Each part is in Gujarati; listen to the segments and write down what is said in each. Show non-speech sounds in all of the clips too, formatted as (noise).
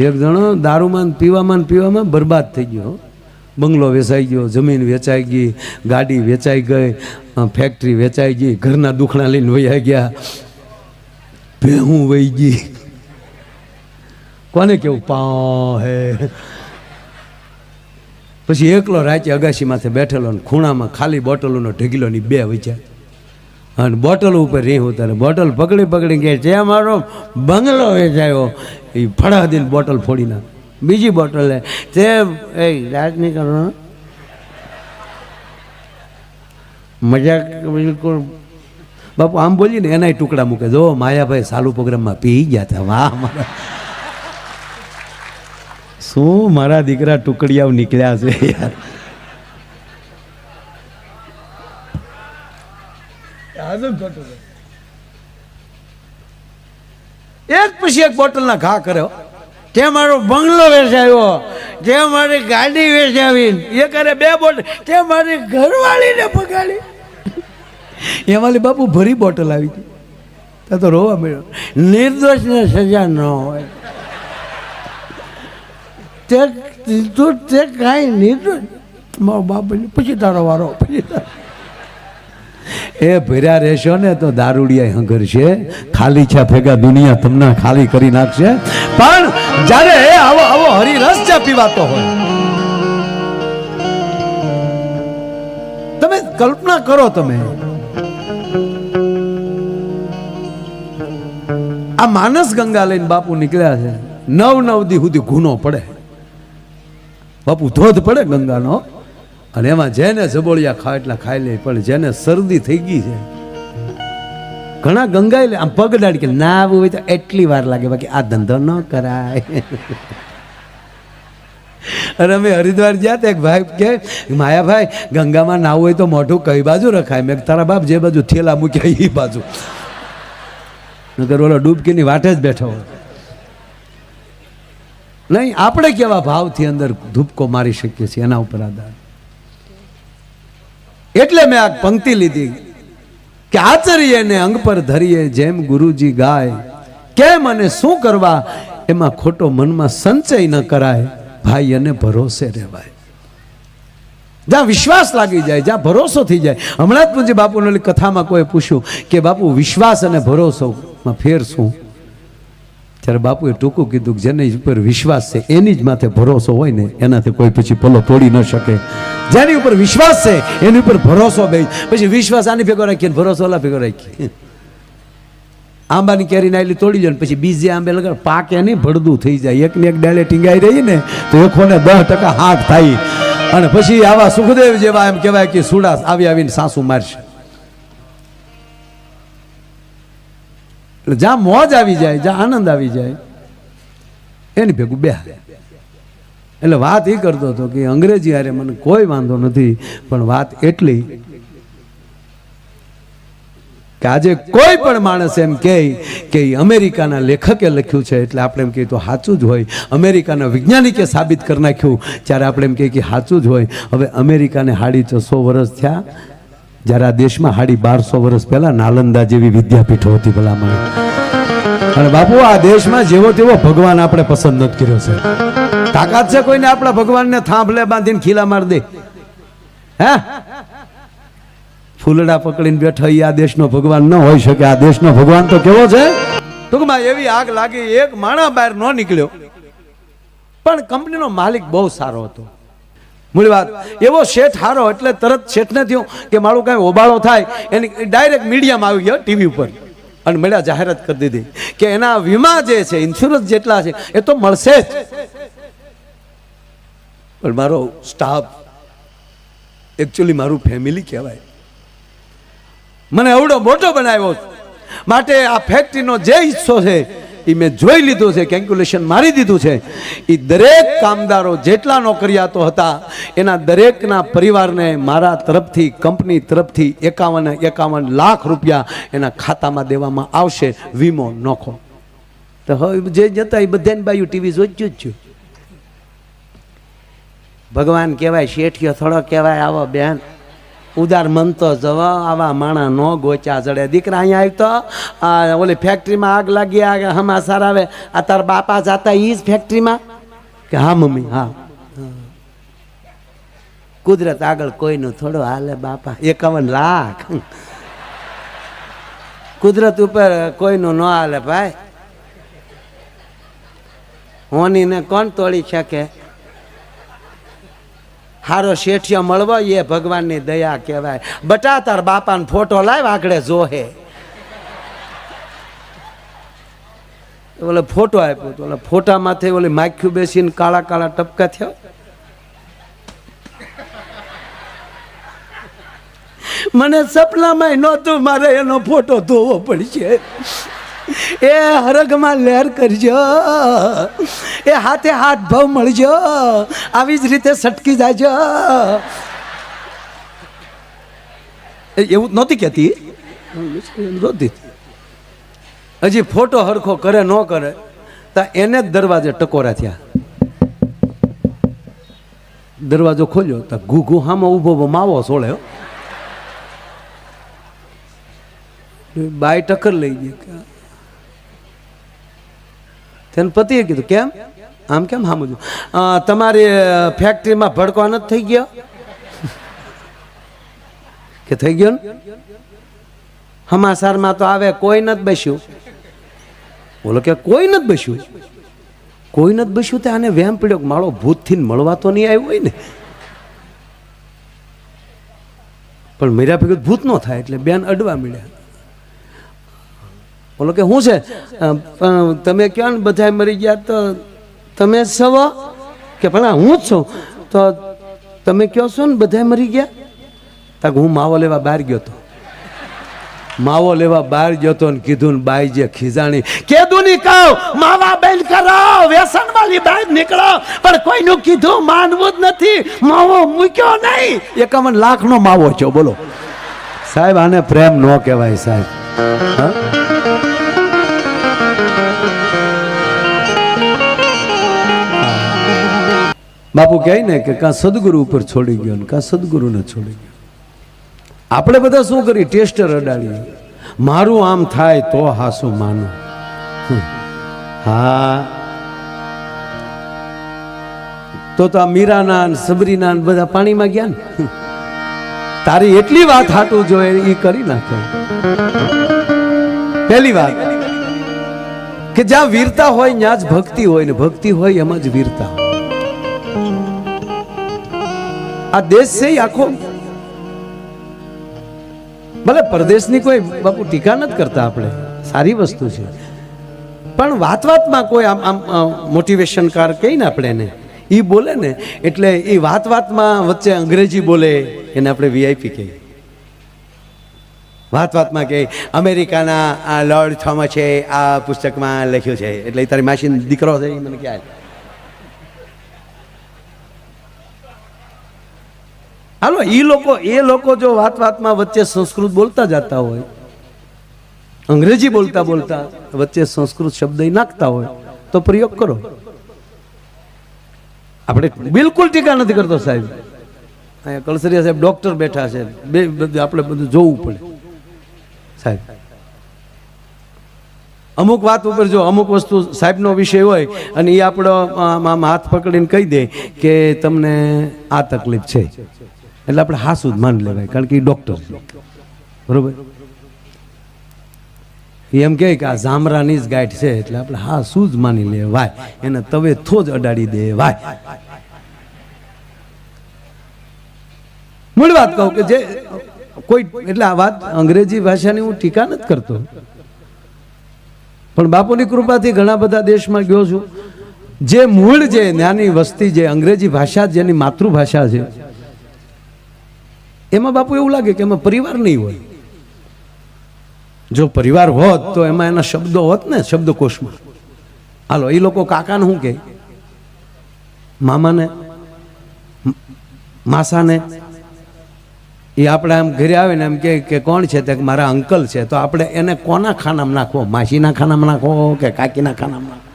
એક જણો દારૂમાં પીવામાં પીવામાં બરબાદ થઈ ગયો. બંગલો વેચાઈ ગયો, જમીન વેચાઈ ગઈ, ગાડી વેચાઈ ગઈ ફેક્ટરી વેચાઈ ગઈ, ઘરના દુખણા લઈને વૈયા ગયા. ભેહું વહી ગઈ. કોને કેવું? પા હે. પછી એકલો રાચે અગાશીમાંથી બેઠેલો ને ખૂણામાં ખાલી બોટલોનો ઢગીલો ની બે વિચાર અને બોટલ ઉપર રહી ઉતારે. બોટલ પકડી પકડી કે જે મારો બંગલો વેચાયો એ ફળા દિન બોટલ ફોડી ના બીજી બોટલ લે તે એ રાજ નહીં કરો મજાક બિલકુલ. બાપુ, આમ બોલીને એનાય ટુકડા મૂકે. જો, માયાભાઈ સાલુ પ્રોગ્રામમાં પી ગયા હતા. વાહ, મારા. શું મારા દીકરા ટુકડિયાઓ નીકળ્યા છે યાર? એક પછી એક બોટલના ઘા કર્યો. તે મારો બંગલો વેચાયો. તે મારી ગાડી વેચાવી. એ કરે બે બોટલ. તે મારી ઘરવાળીને પગાડી એમાં બાપુ ભરી બોટલ આવી હતી. તો રોવા મળ્યો. નિર્દોષને સજા ન હોય. તે તું તે કાંઈ નિર્દોષ. મારો બાપ પછી તારો વારો, પછી તારો. એ ભર્યા રહેશો ને તો દારૂડિયા હંગર છે ખાલી છે, ભેગા દુનિયા તમને ખાલી કરી નાખશે. પણ જ્યારે આવો આવો હરિરસ ચા પીવાતો હોય. તમે કલ્પના કરો તમે. આ માનસ ગંગા લઈને બાપુ નીકળ્યા છે. નવ નવ દી સુધી ગુનો પડે. બાપુ ધોધ પડે ગંગાનો. અને એમાં જેને જબોળિયા ખાય એટલા ખાઈ લે, પણ જેને શરદી થઈ ગઈ છે, ઘણા ગંગાઈ લે, આમ પગ કે ના આવવું હોય તો એટલી વાર લાગે, બાકી આ ધંધો ન કરાય. અને અમે હરિદ્વાર હતા એક ભાઈ કે, માયાભાઈ, ગંગામાં નાવું હોય તો મોઢું કઈ બાજુ રખાય? મેં તારા બાપ જે બાજુ થેલા મૂક્યા એ બાજુ. નગર ઓલો ડૂબકીની વાટે જ બેઠો નહીં, આપણે કેવા ભાવથી અંદર ધૂપકો મારી શકીએ છીએ એના ઉપર આધાર. એટલે મેં આ પંક્તિ લીધી કે આચરીએ ને અંગ પર ધરીએ જેમ ગુરુજી ગાય, કેમ અને શું કરવા, એમાં ખોટો મનમાં સંચય ન કરાય, ભાઈ અને ભરોસે રહેવાય. જ્યાં વિશ્વાસ લાગી જાય, જ્યાં ભરોસો થઈ જાય. હમણાં જ પૂછી બાપુને કથામાં કોઈ પૂછ્યું કે બાપુ વિશ્વાસ અને ભરોસોમાં ફેર શું? ત્યારે બાપુએ ટૂંકું કીધું કે જેની ઉપર વિશ્વાસ છે, એની જ માથે ભરોસો હોય ને, એનાથી કોઈ પછી પલ્લો તોડી ન શકે. જેની ઉપર વિશ્વાસ છે, એની ઉપર ભરોસો બે પછી વિશ્વાસ આની ભેગો રાખીએ ભરોસો ઓલા ભેગો રાખીએ. આંબાની કેરી નાયલી તોડી જાય પછી બીજે આંબે લગાડ. પાકે નહીં, ભડદું થઈ જાય. એકને એક ડાળે ટીંગાઈ રહી ને, તો એકોને દસ ટકા હાથ થાય. અને પછી આવા સુખદેવ જેવા એમ કહેવાય કે સુડા આવી આવીને સાસુ મારશે. એટલે જ્યાં મોજ આવી જાય, જ્યાં આનંદ આવી જાય, એની ભેગું બે એટલે વાત એ કરતો હતો કે અંગ્રેજી હારે મને કોઈ વાંધો નથી, પણ વાત એટલી કે આજે કોઈ પણ માણસ એમ કહે કે અમેરિકાના લેખકે લખ્યું છે, એટલે આપણે એમ કહીએ તો સાચું જ હોય. અમેરિકાના વૈજ્ઞાનિકે સાબિત કરી નાખ્યું ત્યારે આપણે એમ કહીએ કે સાચું જ હોય. હવે અમેરિકાને હાડી છસો વર્ષ થયા જ્યારે આ દેશમાં હાડી બારસો વર્ષ પહેલા નાલંદા જેવી વિદ્યાપીઠો હતી ભલામણ. અને બાપુ, આ દેશમાં જેવો તેવો ભગવાન આપણે પસંદ નથી કર્યો છે તાકાત છે કોઈને આપણા ભગવાનને થાંભલે બાંધીને ખીલા માર દે. હે? ફૂલડા પકડીને બેઠા આ દેશનો ભગવાન ન હોઈ શકે. આ દેશનો ભગવાન તો કેવો છે? ટૂંકમાં એવી આગ લાગી, એક માણા બહાર ન નીકળ્યો. પણ કંપનીનો માલિક બહુ સારો હતો. મૂળ વાત. એવો શેઠ હારો એટલે તરત શેઠને થયું કે મારું કાંઈ ઓબાળો થાય. એની ડાયરેક્ટ મીડિયામાં આવી ગયો ટીવી ઉપર. અને મળ્યા જાહેરાત કરી દીધી કે એના વીમા જે છે ઇન્સ્યોરન્સ જેટલા છે, એ તો મળશે જ. પણ મારો સ્ટાફ એકચ્યુઅલી મારું ફેમિલી કહેવાય. મને એવડો મોટો બનાવ્યો માટે આ ફેક્ટરીનો જે હિસ્સો છે એ મેં જોઈ લીધું છે કેલ્ક્યુલેશન મારી દીધું છે. એ દરેક કામદારો જેટલા નોકરિયાતો હતા, એના દરેકના પરિવારને મારા તરફથી, કંપની તરફથી એકાવન એકાવન લાખ રૂપિયા એના ખાતામાં દેવામાં આવશે, વીમો નોખો. તો હવે જે જતા એ બધાને બાયું ટીવી જોઈતું જ ભગવાન કહેવાય, શેઠિયો થોડો કહેવાય, આવો બેન. ઉદાર મન તો જવા, આવા માણા નો ગોચા જડે. દીકરા અહીંયા આવ્યો તો, આ ઓલી ફેક્ટરીમાં આગ લાગી, આ હમાસાર આવે. આ તાર બાપા જાતા ઈ જ ફેક્ટરીમાં કે હા, મમ્મી, હા. કુદરત આગળ કોઈનું થોડો હાલે બાપા. એકાવન લાખ. કુદરત ઉપર કોઈનું ન હાલે ભાઈ. હોનીને કોણ તોડી શકે? હારો શેઠિયો મળવો એ ભગવાનની દયા કહેવાય. બટા તાર બાપાનો ફોટો લાવ આગળ જોહે. ઓલે ફોટો આપ્યો તો ઓલા ફોટામાંથી ઓલી માખ્યું બેસીને કાળા કાળા ટપકા થયો. મને સપનામાં નહોતું મારે એનો ફોટો ધોવો પડશે. (laughs) એ હરગમાં લહેર કરજો. એ હાથે હાથ ભાવ મળજો. આવી જ રીતે સટકી જાજો. એવું નહોતી કહેતી? નહોતી. હજી ફોટો હરખો કરે, ન કરે, તો એને જ દરવાજે ટકોરા થયા. દરવાજો ખોલ્યો, તો ઘુ ઘુ હામાં ઊભો માવો સોળ્યો. બાય ટક્કર લઈ ગઈ. તેને પતિએ કીધું, કેમ? આમ કેમ? સામું તમારી ફેક્ટરીમાં ભડકો નથી થઈ ગયો? (laughs) કે થઈ ગયો ને? હમાસારમાં તો આવે, કોઈ નથી બેસ્યું. બોલો કે કોઈ નથી બેસ્યું. કોઈ નથી બેસ્યું તે આને વેમ પીડ્યો માળો ભૂતથી મળવા તો નહીં આવ્યું હોય ને. પણ મેરા ભેગું ભૂત ન થાય એટલે બેન અડવા મળ્યા. બોલો કે શું છે? પણ તમે ક્યાં ને બધા મરી ગયા તો તમે સવ? કે પણ હું જ છું. તો તમે કહો છો ને બધા મરી ગયા? તા હું માવો લેવા બહાર ગયો તો. માવો લેવા બહાર ગયો તો ને કીધું ને બાઈ જે ખીજાણી, કેદું ની કહો? માવા બેન કરો, વ્યસન વાળી બહાર નીકળો. પણ કોઈનું કીધું માનવું જ નથી. માવો મૂક્યો નહીં. એકાવન લાખ નો માવો છો બોલો. સાહેબ, આને પ્રેમ ન કહેવાય સાહેબ. હા? બાપુ કહે ને કે કાં સદગુરુ ઉપર છોડી ગયો ને કાં સદગુરુને છોડી ગયો. આપણે બધા શું કરીએ ટેસ્ટર અડાડીએ. મારું આમ થાય તો હાસું માનું? હા. તો તો આ મીરાના સબરીના બધા પાણીમાં ગયા ને? તારી એટલી વાત હાટું જોઈએ એ કરી નાખે. પહેલી વાત. કે જ્યાં વીરતા હોય ત્યાં જ ભક્તિ હોય ને ભક્તિ હોય એમાં જ વીરતા. હોય આ દેશ છે આખો. ભલે પરદેશની કોઈ બાપુ ટીકા નથી કરતા આપણે, સારી વસ્તુ છે. પણ વાત વાતમાં કોઈ આમ આમ મોટિવેશનકાર કહીએ ને આપણે એને એ બોલે ને, એટલે એ વાત વાતમાં વચ્ચે અંગ્રેજી બોલે, એને આપણે વીઆઈપી કહીએ. વાત વાતમાં કે અમેરિકાના આ લોર્ડ થોમસે આ પુસ્તકમાં લખ્યું છે, એટલે તારી માસીનો દીકરો છે મને ક્યાં હાલો એ લોકો એ લોકો જો વાત વાતમાં વચ્ચે સંસ્કૃત બોલતા જતા હોય અંગ્રેજી બોલતા બોલતા વચ્ચે સંસ્કૃત શબ્દ નાખતા હોય તો પ્રયોગ કરો. આપણે બિલકુલ ટીકા નથી કરતો સાહેબ. અહીંયા કળસરિયા સાહેબ ડોક્ટર બેઠા છે. બે બધું આપણે બધું જોવું પડે. સાહેબ અમુક વાત ઉપર જો અમુક વસ્તુ સાહેબનો વિષય હોય અને એ આપણો હાથ પકડીને કહી દે કે તમને આ તકલીફ છે. એટલે આપણે હાસું જ માન લેવાય, કારણ કે એ ડૉક્ટર બરોબર? એમ કહે કે આ જામરાની જ ગાંઠ છે, એટલે આપણે હા શું જ માની લેવાય. એને તવે થો જ અડાડી દેવાય. મૂળ વાત કહું કે જે કોઈ, એટલે આ વાત અંગ્રેજી ભાષાની હું ટીકા નથી કરતો. પણ બાપુની કૃપાથી ઘણા બધા દેશમાં ગયો છું. જે મૂળ જે જ્ઞાની વસ્તી, જે અંગ્રેજી ભાષા જેની માતૃભાષા છે એમાં બાપુ એવું લાગે કે એમાં પરિવાર નહીં હોય. જો પરિવાર હોત તો એમાં એના શબ્દો હોત ને, શબ્દકોશમાં. હાલો, એ લોકો કાકાને શું કહે? મામાને માસાને, એ આપણે આમ ઘરે આવે ને એમ કહે કે કોણ છે? તે મારા અંકલ છે. તો આપણે એને કોના ખાનામાં નાખવો? માસીના ખાનામાં નાખવો કે કાકીના ખાનામાં નાખવો?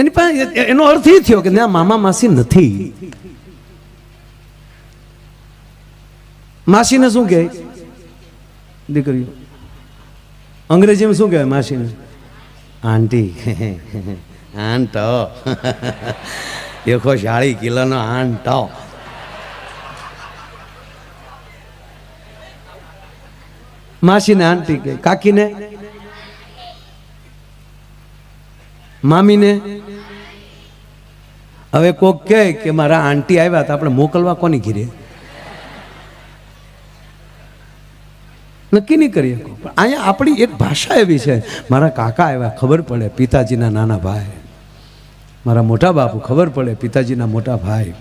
એની પાસે એનો અર્થ એ થયો કે ત્યાં મામા માસી નથી. માસીને શું કહે? દીકરીઓ, અંગ્રેજીમાં શું કહેવાય માસીને? આંટી. આંટો. એકો શાળી કિલોનો આંટો. માસીને આંટી કે કાકીને? મામીને? હવે કોક કહે કે મારા આંટી આવ્યા તો આપણે મોકલવા કોની ઘીરે? નક્કી નહીં કરીએ અહીંયા આપણી એક ભાષા એવી છે. મારા કાકા આવ્યા, ખબર પડે, પિતાજીના નાના ભાઈ. મારા મોટા બાપુ, ખબર પડે, પિતાજીના મોટા ભાઈ.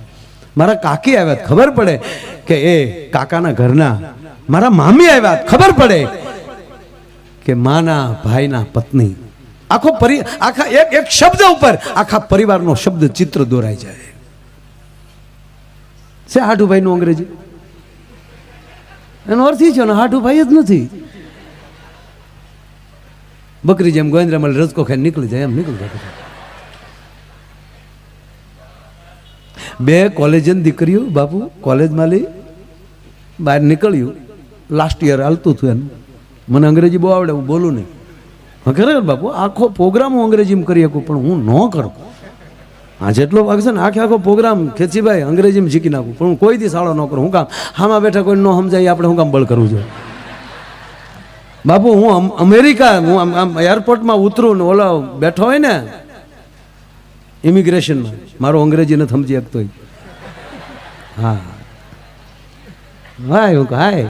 મારા કાકી આવ્યા, ખબર પડે કે, એ, કાકાના ઘરના, મારા મામી આવ્યા ખબર પડે કે, માના ભાઈના પત્ની આખો પરિ, આખા એક એક શબ્દ ઉપર આખા પરિવારનો શબ્દ ચિત્ર દોરાઈ જાય. છે હાઠુભાઈનું અંગ્રેજી? એનો અર્થ એ છે ને હાઠુભાઈ જ નથી. બકરી જેમ ગોવિંદ્રામાં રજકો ખાઈ નીકળી જાય, એમ નીકળી જાય. બે કોલેજની દીકરીઓ, બાપુ કોલેજમાં લઈ બહાર નીકળ્યું. લાસ્ટ યર હાલતું હતું એનું મને અંગ્રેજી બહુ આવડે, હું બોલું નહીં. ખરેખર બાપુ? આખો પ્રોગ્રામ હું અંગ્રેજીમાં કરી શકું, પણ હું ન કરું. હા જેટલો ભાગ છે ને, આખે આખો પ્રોગ્રામ ખેંચીભાઈ અંગ્રેજીમાં શીખી નાખું. પણ હું કોઈ દી સાળો ન કરું. હું કામ હામાં બેઠા કોઈ ન સમજાય આપણે હું કામ બળ કરવું જોઈએ? બાપુ, હું અમેરિકા, હું આમ એરપોર્ટમાં ઉતરું ને ઓલો બેઠો હોય ને ઇમિગ્રેશનમાં મારો અંગ્રેજી નથી સમજી શકતો. હા. હાય હું હાય.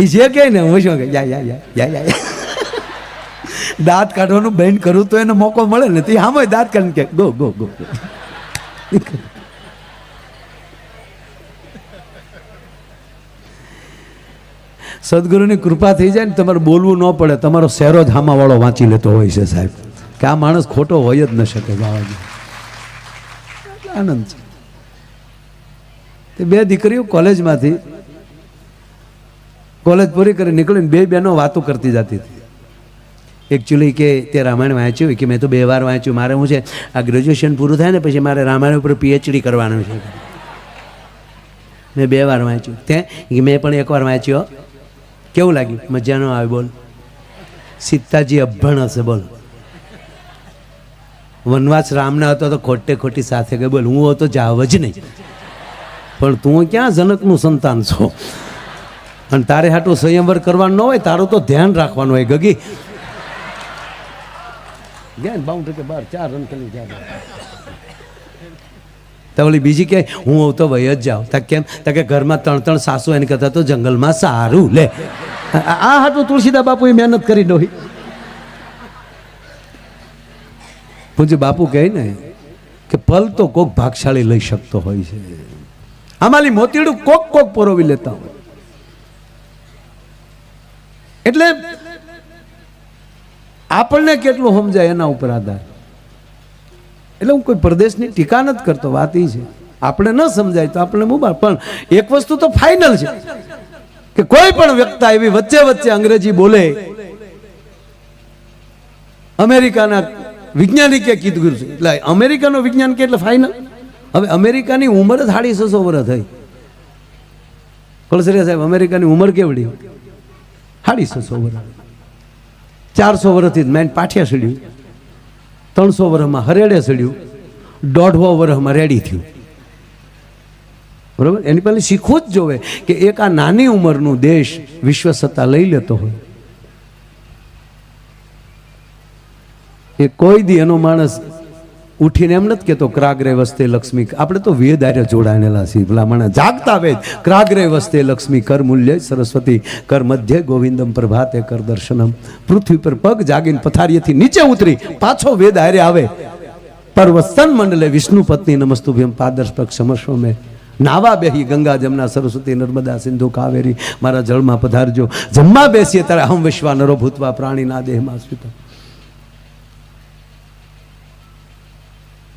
એ જે કહે ને, હું શું કે યા યા યા યા યા. દાંત કાઢવાનું બંધ કરું તો એને મોકો મળે ને, તે આમ દાંત કાઢીને કે, ગો ગો ગો. સદગુરુની કૃપા થઈ જાય ને, તમારે બોલવું ન પડે. તમારો શેરો જ હામાવાળો વાંચી લેતો હોય છે સાહેબ. કે આ માણસ ખોટો હોય જ ન શકે જવા આનંદ છે. તે બે દીકરીઓ કોલેજમાંથી કોલેજ પૂરી કરી નીકળીને બે બહેનો વાતો કરતી જતી હતી. એકચ્યુઅલી કે તે રામાયણ વાંચ્યું કે મેં તો બે વાર વાંચ્યું, મારે હું છે, આ ગ્રેજ્યુએશન પૂરું થાય ને પછી મારે રામાયણ ઉપર પીએચડી કરવાનું છે. મેં બે વાર વાંચ્યું. તે મેં પણ એકવાર વાંચ્યો. કેવું લાગ્યું? મજા ન આવે, બોલ. સીતાજી અભણ હશે, બોલ. વનવાસ રામના હતો તો ખોટે ખોટી સાથે ગઈ, બોલ, હું હતો જાવ જ નહીં. પણ તું ક્યાં જનકનું સંતાન છો? અને તારે હાટું સંયમવર કરવાનું ન હોય, તારું તો ધ્યાન રાખવાનું હોય, ગગી. ધ્યાન બાઉન્ડ્રી કે બાર, ચાર રન કરી જાય તો ઓલી બીજી કે, હું હોઉં તો વય જ જાઉં. તા કેમ? તા કે ઘરમાં ત્રણ ત્રણ સાસુ એને કહેતા તો જંગલમાં સારું, લે. આ હાટું તુલસીદા બાપુએ મહેનત કરી ડોહી. પૂજ્ય બાપુ કહે ને કે પલ તો કોક ભાગશાળી લઈ શકતો હોય છે. આમાંલી મોતીડું કોક કોક પરોવી લેતા હોય. એટલે આપણને કેટલું સમજાય એના ઉપર આધાર? એટલે હું કોઈ પ્રદેશની ટીકા નથી કરતો, વાત એ છે. આપણે ન સમજાય તો આપણે મુબાર પણ એક વસ્તુ તો ફાઇનલ છે. કે કોઈ પણ વ્યક્તિ એવી વચ્ચે વચ્ચે અંગ્રેજી બોલે. અમેરિકાના વિજ્ઞાનિકે કીધું છે. એટલે અમેરિકાનો વિજ્ઞાન કે એટલે ફાઇનલ હવે અમેરિકાની ઉંમર જ સાડી છસો વર્ષ થઈ. કળસરિયા સાહેબ, અમેરિકાની ઉંમર કેવડી? સાડી વર્ષ ચારસો વર્ષથી મેન પાઠિયા સડ્યું. ત્રણસો વર્ષમાં હરેડે સડ્યું. દોઢસો વર્ષમાં રેડી થયું. બરોબર? એની પહેલાં શીખવું જ જોવે કે એક આ નાની ઉંમરનું દેશ વિશ્વ સત્તા લઈ લેતો હોય. એ કોઈ દી એનો માણસ ઉઠીને એમ નથી કહેતો, ક્રાગરે વસ્તે લક્ષ્મી આપણે તો વેદ આર્ય જોડાયેલા છીએ. પેલા જાગતા વેદ. ક્રાગરે વસ્તે લક્ષ્મી કર મૂલ્ય સરસ્વતી, કર મધ્ય ગોવિંદમ પ્રભાતે કર દર્શનમ. પૃથ્વી પર પગ જાગીને પથારીએથી નીચે ઉતરી પાછો વેદ આર્ય આવે. પર્વસ્તન મંડલે વિષ્ણુ પત્ની નમસ્તુભ્યમ પાદર્શ પક્ષ સમસ્વ મેં નાવા બેહી ગંગા જમના સરસ્વતી નર્મદા સિંધુ કાવેરી. મારા જળમાં પધારજો. જમવા બેસીએ ત્યારે અહમ વિશ્વા નરો ભૂતવા પ્રાણીના દેહમાં સ્વીત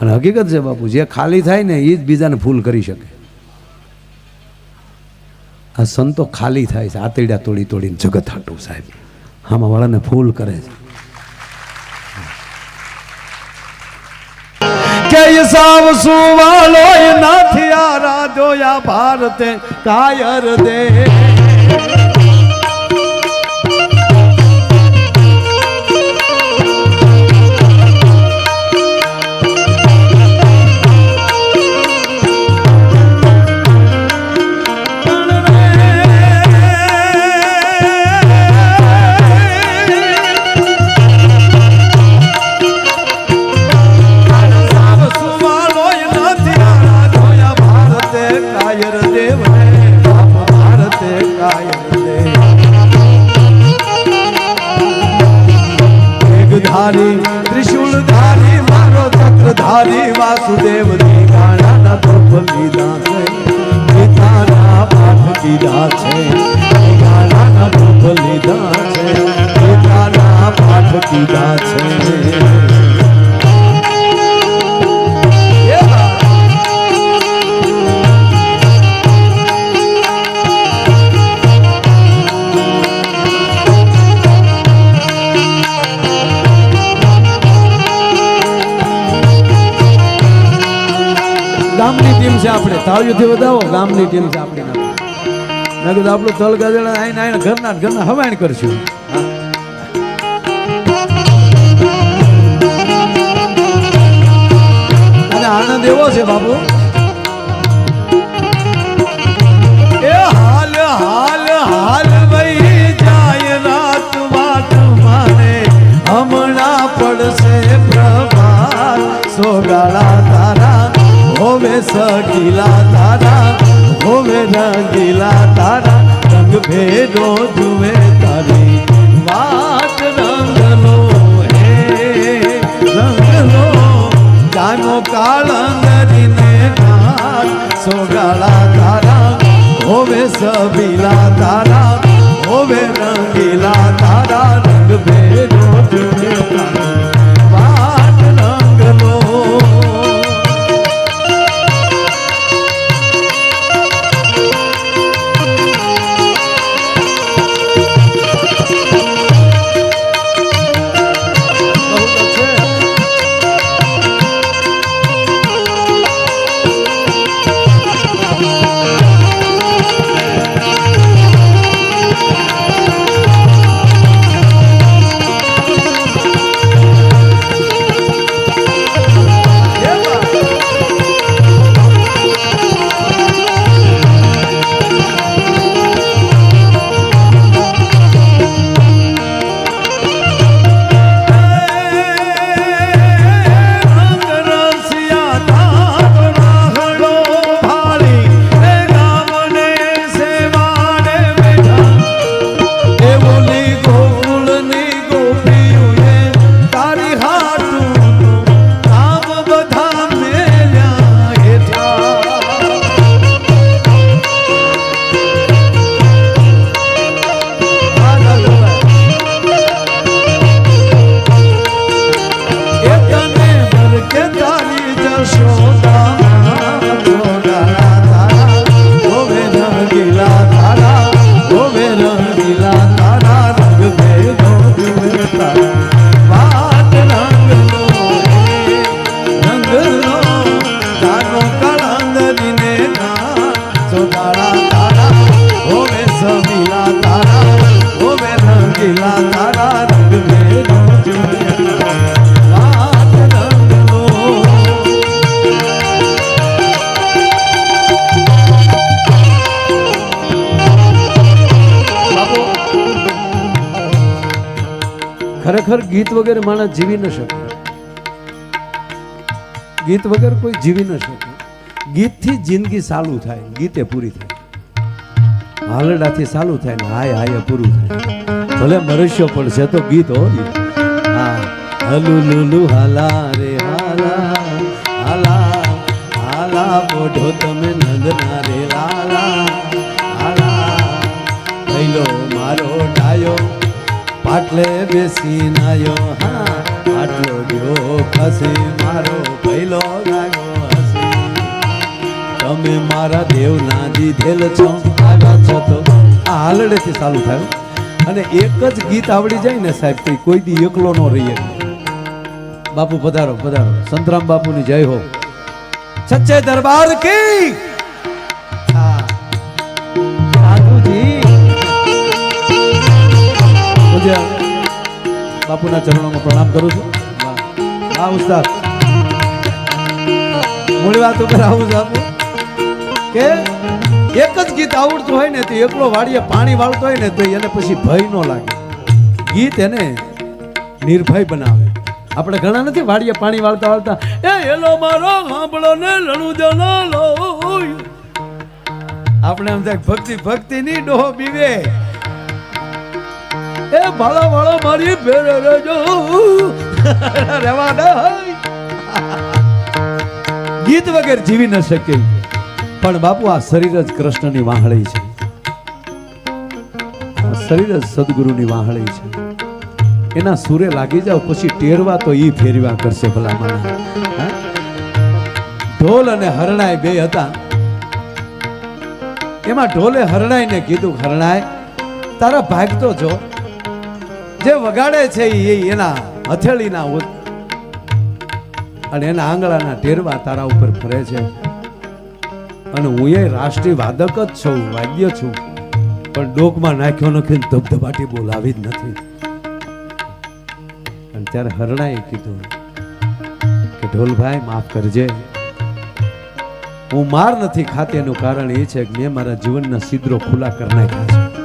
અને હકીકત છે બાપુ, જે ખાલી થાય ને એ જ બીજાને ફૂલ કરી શકે. આ સંતો ખાલી થાય છે, આતરડા તોડી તોડીને જગત હાટું સાહેબ. આમાં વાળાને ફૂલ કરે છે. કે સાવ સુવાલો નાથી આરાધ્યો યા ભારતે, કાયર દે. ગીતાના છે ગામની ટીમ છે આપણે. તાળીઓથી વધાવો, ગામની ટીમ છે આપણી. કીધું, આપણું તલ ગાજેડા આઈને આઈને ઘરના ઘરના હવાણ કરશું. આનંદ છે બાબુ એ હાલ હાલ હાલ ભાઈ જાય રાત વાત મારે. હમણાં પડશે પ્રભાત. સોગાળા તારા, હોવે સગીલા તારા, હોવે રંગીલા તારા રંગ ભેદો જુએ તારી વાત. જાનો કાળંગરીને નાથ સોગાળા તારા હોવે સબીલા તારા હોવે રંગીલા તારા રંગ ભેરો તારી. ખરેખર ગીત વગર માણસ જીવી ન શકે. ગીત વગર કોઈ જીવી ન શકે. ગીતથી જિંદગી સાલું થાય, ગીતે પૂરી થાય. હાલડાથી સાલું થાય ને હાય હાય પૂરું થાય. ભલે મરસ્યો પડશે તો ગીત હોય હા, હલુ લુલુ હાલા રે હાલા હાલા હાલા મોઢો તમે નંદના. પાટલે બેસી નાયો, હા, આટલો ગયો ખસી, મારો ભૈલો ગાયો તમે મારા દેવના દીધેલ છો. આવ્યા છો તો આ હાલડેથી ચાલુ થયું અને એક જ ગીત આવડી જાય ને સાહેબ, તો કોઈ દી એકલો નો રહીએ. બાપુ પધારો પધારો. સંતરામ બાપુની જય હો. સચ્ચે દરબાર કી? સાધુજી. પૂજ્ય બાપુના ચરણોમાં પ્રણામ કરું છું. હા ઉસ્તાદ મૂળ વાત ઉપર આવું છું કે એક જ ગીત આવડતું હોય ને તો એકલો વાડીએ પાણી વાળતો હોય ને તો એને પછી ભય ન લાગે. ગીત એને નિર્ભય બનાવે. આપણે ઘણા નથી વાડીએ પાણી વાળતા વાળતા, એ હેલો, મારો સાંભળો ને લણુ જનો લો આપણે એમ થાય, ભક્તિ ભક્તિ ની ડોહો બીવે. એ ભાળો ભાળો મારી ભેરે રેજો રેવા દે ગીત વગર જીવી ન શકે. પણ બાપુ, આ શરીર જ કૃષ્ણની વાહળી છે. શરીર જ સદગુરુની વાહળી છે. એના સૂર્ય લાગી જાવ પછી ટેરવા તો ઈ ફેરવા કરશે ભલા મને ઢોલ અને હરણાય બે હતા. એમાં ઢોલે હરણાઈને કીધું હરણાય તારા ભાગ તો જો. જે વગાડે છે એ એના હથેળીના અને એના આંગળાના ટેરવા તારા ઉપર ફરે છે. અને હું એ રાષ્ટ્રીય વાદક જ છું, વાદ્ય છું. પણ ડોકમાં નાખ્યો નથી ધબધબાટી બોલાવી જ નથી. અને ત્યારે હરણાએ કીધું કે ઢોલભાઈ, માફ કરજે. હું માર નથી ખાતી, એનું કારણ એ છે કે મેં મારા જીવનના સિદ્રો ખુલ્લા કરી નાખ્યા છે.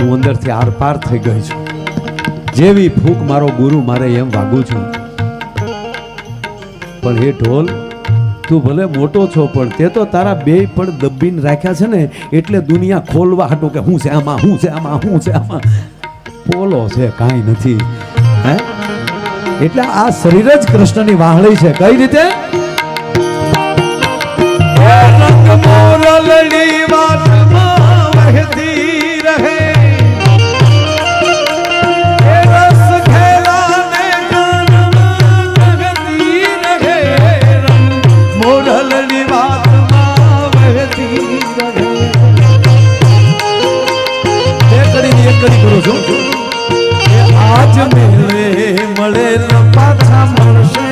હું અંદરથી આરપાર થઈ ગઈ છું. જેવી ફૂંક મારો ગુરુ મારે એમ વાગું છું. પણ હે ઢોલ, તું ભલે મોટો છો, પણ તે તો તારા બે પણ દબીને રાખ્યા છે ને, એટલે દુનિયા ખોલવા હાટું કે હું છે આમાં, હું છે આમાં, હું છે આમાં. પોલો છે, કાંઈ નથી. હે? એટલે આ શરીર જ કૃષ્ણની વાહળી છે. કઈ રીતે? રંગ મોરલડી વાતમાં વહેતી એક કરી કરું છું? આજ મેળે મળે પાછા મળશે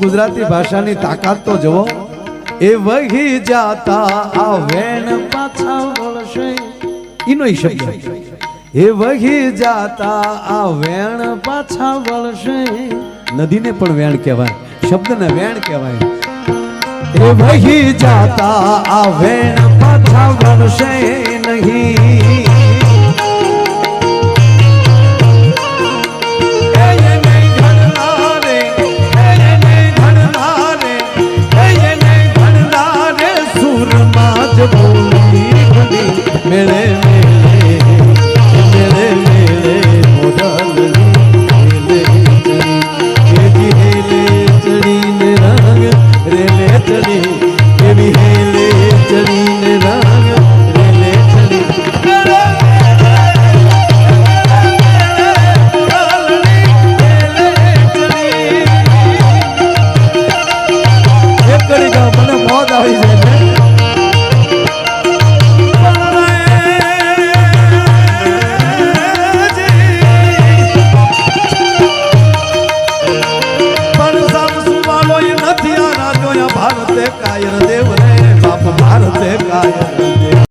ગુજરાતી ભાષાની તાકાત તો જુઓ. એ વહી જાતા આ વેણ પાછા વળશે ઈ શબ્દ એ વહી જાતા આ વેણ પાછા વળશે નદીને પણ વેણ કહેવાય શબ્દને વેણ કહેવાય. એ વહી જાતા આ વેણ પાછા વળશે નહીં.